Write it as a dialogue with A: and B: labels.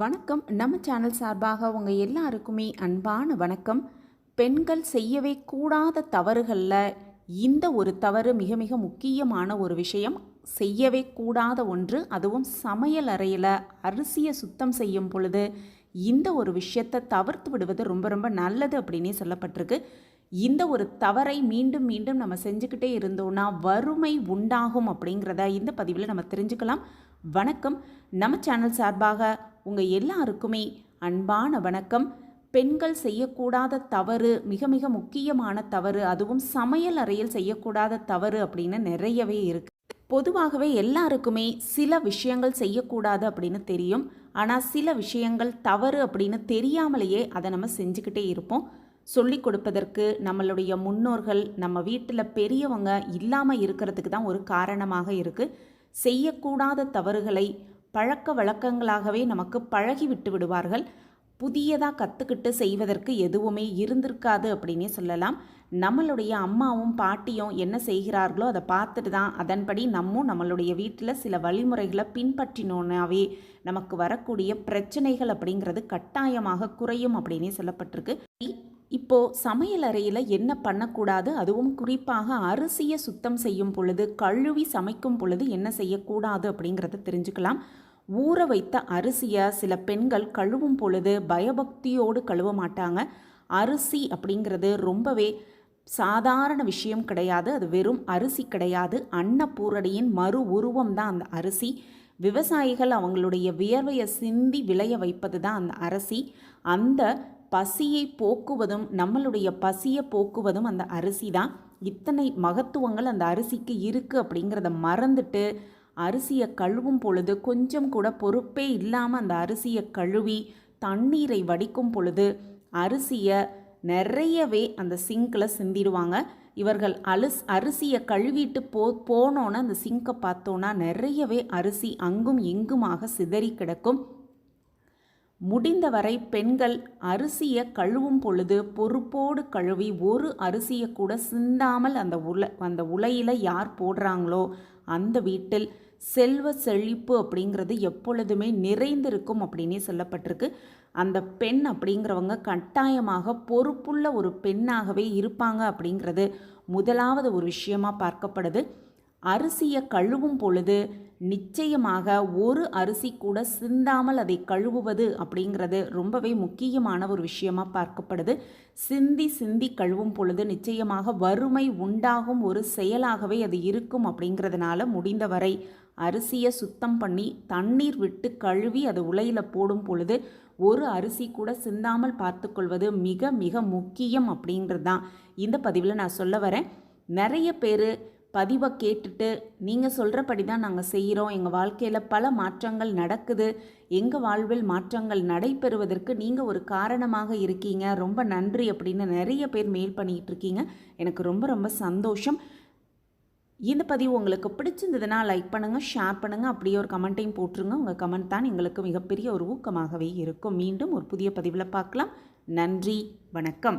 A: வணக்கம். நம்ம சேனல் சார்பாக உங்கள் எல்லாருக்குமே அன்பான வணக்கம். பெண்கள் செய்யவே கூடாத தவறுகளில் இந்த ஒரு தவறு மிக மிக முக்கியமான ஒரு விஷயம். செய்யவே கூடாத ஒன்று அதுவும் சமையல் அறையில் அரிசியை சுத்தம் செய்யும் பொழுது இந்த ஒரு விஷயத்தை தவிர்த்து விடுவது ரொம்ப ரொம்ப நல்லது அப்படின்னே சொல்லப்பட்டிருக்கு. இந்த ஒரு தவறை மீண்டும் மீண்டும் நம்ம செஞ்சுக்கிட்டே இருந்தோம்னா வறுமை உண்டாகும் அப்படிங்கிறத இந்த பதிவில் நம்ம தெரிஞ்சுக்கலாம். வணக்கம். நம்ம சேனல் சார்பாக உங்கள் எல்லாருக்குமே அன்பான வணக்கம். பெண்கள் செய்யக்கூடாத தவறு மிக மிக முக்கியமான தவறு அதுவும் சமையல் அறையில் செய்யக்கூடாத தவறு அப்படின்னு நிறையவே இருக்கு. பொதுவாகவே எல்லாருக்குமே சில விஷயங்கள் செய்யக்கூடாது அப்படின்னு தெரியும். ஆனால் சில விஷயங்கள் தவறு அப்படின்னு தெரியாமலேயே அதை நம்ம செஞ்சுக்கிட்டே இருப்போம். சொல்லிக் கொடுப்பதற்கு நம்மளுடைய முன்னோர்கள் நம்ம வீட்டில் பெரியவங்க இல்லாமல் இருக்கிறதுக்கு தான் ஒரு காரணமாக இருக்குது செய்யக்கூடாத தவறுகளை பழக்க வழக்கங்களாகவே நமக்கு பழகி விட்டு விடுவார்கள். புதியதாக கற்றுக்கிட்டு செய்வதற்கு எதுவுமே இருந்திருக்காது அப்படின்னே சொல்லலாம். நம்மளுடைய அம்மாவும் பாட்டியும் என்ன செய்கிறார்களோ அதை பார்த்துட்டு தான் அதன்படி நம்மும் நம்மளுடைய வீட்டில் சில வழிமுறைகளை பின்பற்றினோன்னாவே நமக்கு வரக்கூடிய பிரச்சனைகள் அப்படிங்கிறது கட்டாயமாக குறையும் அப்படின்னே சொல்லப்பட்டிருக்கு. இப்போ சமையல் அறையில் என்ன பண்ணக்கூடாது? அதுவும் குறிப்பாக அரிசியை சுத்தம் செய்யும் பொழுது கழுவி சமைக்கும் பொழுது என்ன செய்யக்கூடாது அப்படிங்கிறத தெரிஞ்சுக்கலாம். ஊற வைத்த அரிசியை சில பெண்கள் கழுவும் பொழுது பயபக்தியோடு கழுவ மாட்டாங்க. அரிசி அப்படிங்கிறது ரொம்பவே சாதாரண விஷயம் கிடையாது. அது வெறும் அரிசி கிடையாது. அன்னப்பூரடியின் மறு உருவம் தான் அந்த அரிசி. விவசாயிகள் அவங்களுடைய வியர்வையை சிந்தி விளைய வைப்பது தான் அந்த அரிசி. அந்த பசியை போக்குவதும் நம்மளுடைய பசியை போக்குவதும் அந்த அரிசி தான். இத்தனை மகத்துவங்கள் அந்த அரிசிக்கு இருக்குது அப்படிங்கிறத மறந்துட்டு அரிசியை கழுவும் பொழுது கொஞ்சம் கூட பொறுப்பே இல்லாமல் அந்த அரிசியை கழுவி தண்ணீரை வடிக்கும் பொழுது அரிசியை நிறையவே அந்த சிங்கில் சிந்திடுவாங்க. இவர்கள் அலுஸ் அரிசியை கழுவிட்டு போ போனோன்னே அந்த சிங்கை பார்த்தோன்னா நிறையவே அரிசி அங்கும் இங்குமாக சிதறி கிடக்கும். முடிந்தவரை பெண்கள் அரிசியை கழுவும் பொழுது பொறுப்போடு கழுவி ஒரு அரிசியை கூட சிந்தாமல் அந்த உல அந்த உலையில் யார் போடுறாங்களோ அந்த வீட்டில் செல்வ செழிப்பு அப்படிங்கிறது எப்பொழுதுமே நிறைந்திருக்கும் அப்படின்னே சொல்லப்பட்டிருக்கு. அந்த பெண் அப்படிங்கிறவங்க கட்டாயமாக பொறுப்புள்ள ஒரு பெண்ணாகவே இருப்பாங்க அப்படிங்கிறது முதலாவது ஒரு விஷயமாக பார்க்கப்படுது. அரிசியை கழுவும் பொழுது நிச்சயமாக ஒரு அரிசி கூட சிந்தாமல் அதை கழுவுவது அப்படிங்கிறது ரொம்பவே முக்கியமான ஒரு விஷயமாக பார்க்கப்படுது. சிந்தி சிந்தி கழுவும் பொழுது நிச்சயமாக வறுமை உண்டாகும் ஒரு செயலாகவே அது இருக்கும் அப்படிங்கிறதுனால முடிந்தவரை அரிசியை சுத்தம் பண்ணி தண்ணீர் விட்டு கழுவி அது உலையில் போடும் பொழுது ஒரு அரிசி கூட சிந்தாமல் பார்த்துக்கொள்வது மிக மிக முக்கியம் அப்படிங்கிறது தான். இந்த பதிவில் நான் சொல்ல வரேன். நிறைய பேர் பதிவை கேட்டுட்டு நீங்கள் சொல்கிறபடி தான் நாங்கள் செய்கிறோம் எங்கள் வாழ்க்கையில் பல மாற்றங்கள் நடக்குது. எங்கள் வாழ்வில் மாற்றங்கள் நடைபெறுவதற்கு நீங்கள் ஒரு காரணமாக இருக்கீங்க. ரொம்ப நன்றி அப்படின்னு நிறைய பேர் மெயில் பண்ணிகிட்டு இருக்கீங்க. எனக்கு ரொம்ப ரொம்ப சந்தோஷம். இந்த பதிவு உங்களுக்கு பிடிச்சிருந்ததுன்னா லைக் பண்ணுங்கள் ஷேர் பண்ணுங்கள் அப்படியே ஒரு கமெண்ட்டையும் போட்டுருங்க. உங்கள் கமெண்ட் தான் எங்களுக்கு மிகப்பெரிய ஒரு ஊக்கமாகவே இருக்கும். மீண்டும் ஒரு புதிய பதிவில் பார்க்கலாம். நன்றி வணக்கம்.